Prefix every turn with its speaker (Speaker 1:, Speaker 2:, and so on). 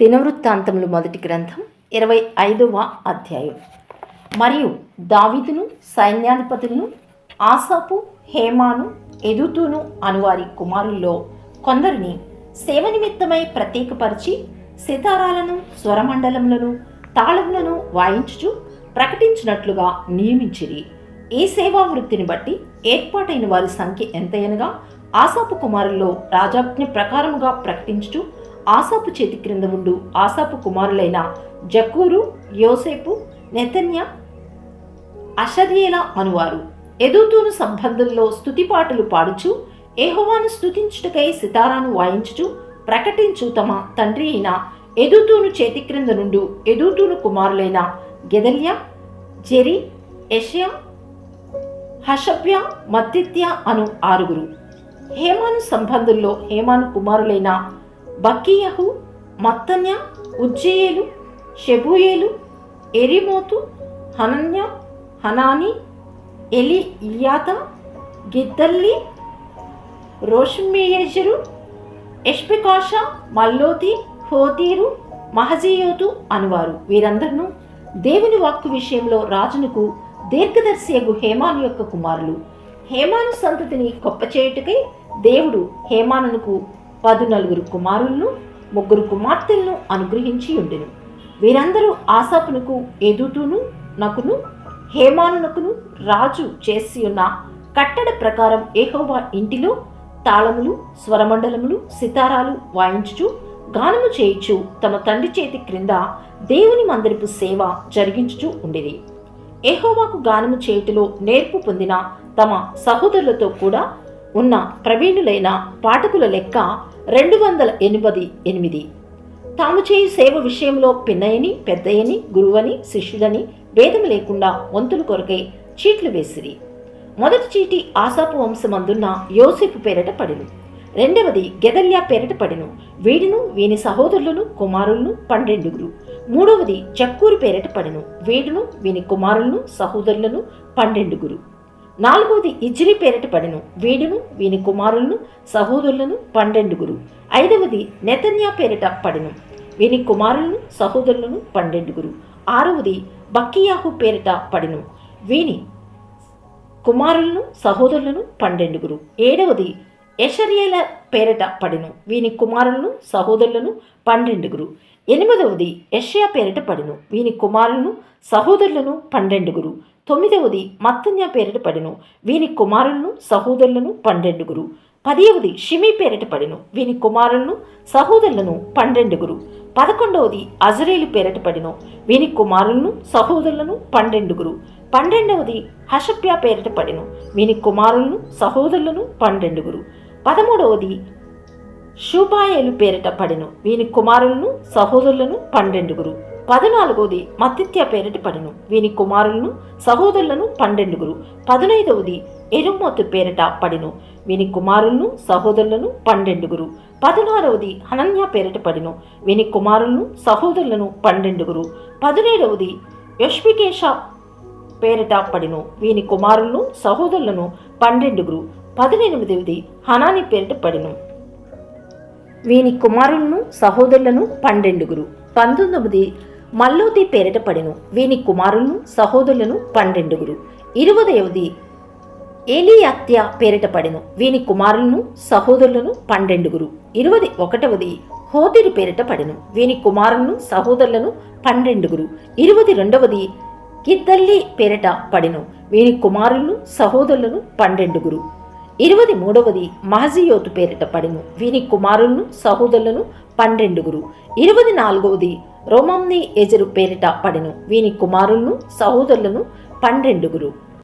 Speaker 1: దినవృత్తాంతములు మొదటి గ్రంథం ఇరవై ఐదవ అధ్యాయం. మరియు దావిదును సైన్యాధిపతులను ఆసాపు హేమాను ఎదుతూను అనువారి కుమారుల్లో కొందరిని సేవ నిమిత్తమై ప్రత్యేకపరిచి సితారాలను స్వరమండలములను తాళములను వాయించుచు ప్రకటించినట్లుగా నియమించిరి. ఈ సేవా వృత్తిని బట్టి ఏర్పాటైన వారి సంఖ్య ఎంతైనగా ఆసాపు కుమారుల్లో రాజాజ్ఞ ప్రకారముగా ప్రకటించుచు ఆసాపు చేతి క్రింద ఉండు. ఆసాపు కుమారులైన జక్కూరు యోసేపు నెతన్య అషర్యేల అనువారు. ఎదుతూను సంబంధంలో స్తుతిపాటలు పాడుచు ఏహోవాను స్తుతించుటకై సితారాను వాయించుచు ప్రకటించు తమ తండ్రి అయిన ఎదుతూను చేతి క్రింద నుండు ఎదుతూను కుమారులైన గెదల్య జెరి ఎషయా హషభ్య మత్తిత్య అను ఆరుగురు. హేమాను సంబంధుల్లో హేమాను కుమారులైన బకీయహు మత్తన్య ఉజ్జయేలు షెబూయేలు ఎరిమోతు హనన్య హనాని ఎలి ఇయాత గిద్దల్లి రోషుమేయజరు ఎష్పికాష మల్లోతి హోతీరు మహజీయోతు అనువారు. వీరందరూ దేవుని వాక్కు విషయంలో రాజునకు దీర్ఘదర్శియగు హేమాను యొక్క కుమారులు. హేమాను సంతతిని గొప్ప చేయుటకై దేవుడు హేమానునకు పదు నలుగురు కుమారులను ముగ్గురు కుమార్తెలను అనుగ్రహించి ఉండెను. వీరందరూ ఆసాపునకు ఎదుటూను నకును హేమానునకును రాజు చేసి ఉన్న కట్టడ ప్రకారం ఏహోవా ఇంటిలో తాళములు స్వరమండలములు సితారాలు వాయించుచు గానము చేయుచు తమ తండ్రి చేతి క్రింద దేవుని మందిరపు సేవ జరిగించుచు ఉండేది ఏహోవాకు గానము చేయుటలో నేర్పు పొందిన తమ సహోదరులతో కూడా ఉన్న ప్రవీణులైన పాఠకుల లెక్క రెండు వందల ఎనిమిది ఎనిమిది. తాము చేయి సేవ విషయంలో పిన్నయని పెద్దయని గురువని శిష్యులని భేదం లేకుండా వంతుల కొరకై చీట్లు వేసిరి. మొదటి చీటి ఆసాపు వంశమందున్న యోసేపు పేరట పడిను. రెండవది గెదల్యా పేరట పడిను. వీడును వీని సహోదరులను కుమారులను పన్నెండుగురు. మూడవది చక్కూరు పేరట పడిను. వీడును వీని కుమారులను సహోదరులను పన్నెండుగురు. నాలుగవది ఇజ్రి పేరిట పడెను. వీడును వీని కుమారులను సహోదరులను పన్నెండుగురు ఐదవది నెతన్యా పేరిట పడెను. వీని కుమారులను సహోదరులను పన్నెండుగురు ఆరవది బక్కియాహు పేరిట పడెను. వీని కుమారులను సహోదరులను పన్నెండుగురు ఏడవది యషర్యల పేరిట పడెను. వీని కుమారులను సహోదరులను పన్నెండుగురు ఎనిమిదవది యషయా పేరిట పడెను. వీని కుమారులను సహోదరులను పన్నెండుగురు తొమ్మిదవది మత్తన్య పేరిట పడిను. వీని కుమారులను సహోదరులను పన్నెండుగురు పదివది షిమి పేరిట పడిను. వీని కుమారులను సహోదరులను పన్నెండుగురు పదకొండవది అజరేలు పేరిట పడిను. వీని కుమారులను సహోదరులను పన్నెండుగురు పన్నెండవది హషప్య పేరిట పడిను. వీని కుమారులను సహోదరులను పన్నెండుగురు పదమూడవది షూబాయేలు పేరిట పడెను. వీని కుమారులను సహోదరులను పన్నెండుగురు పద్నాలుగవది మత్తిత్య పేరిట పడును. వీని కుమారులను సహోదరులను పన్నెండుగురు. పదునైదవది ఎరుమోతు పేరిట పడిను. వీని కుమారులను సహోదరులను పన్నెండుగురు. పదనారవది హనన్య పేరిట పడిను. వీని కుమారులను సహోదరులను పన్నెండుగురు. పదిహేడవది యష్మికేష పేరిట పడిను. వీని కుమారులను సహోదరులను పన్నెండుగురు. పదినెనిమిదవది హనాని పేరిట పడిను. వీని కుమారులను సహోదరులను పన్నెండుగురు. పంతొమ్మిది మల్లోతి పేరిట పడెను. వీని కుమారులను సహోదరులను పన్నెండుగురు. ఇరవదవది ఏలియాత్య పేరిట పడెను. వీని కుమారులను సహోదరులను పన్నెండుగురు. ఇరవది ఒకటవది హోతిరి పేరిట పడెను. వీని కుమారులను సహోదరులను పన్నెండుగురు. ఇరవది రెండవది గిద్దల్లి పేరిట పడెను. వీని కుమారులను సహోదరులను పన్నెండుగురు. ఇరవది మూడవది మహజియోతు పేరిట పడెను. వీని కుమారులను సహోదరులను పన్నెండుగురు. ఇరవది నాలుగవది రోమమ్ని ఎజరు పేరిట పడిను. వీని కుమారులను సహోదరులను పన్నెండుగురు.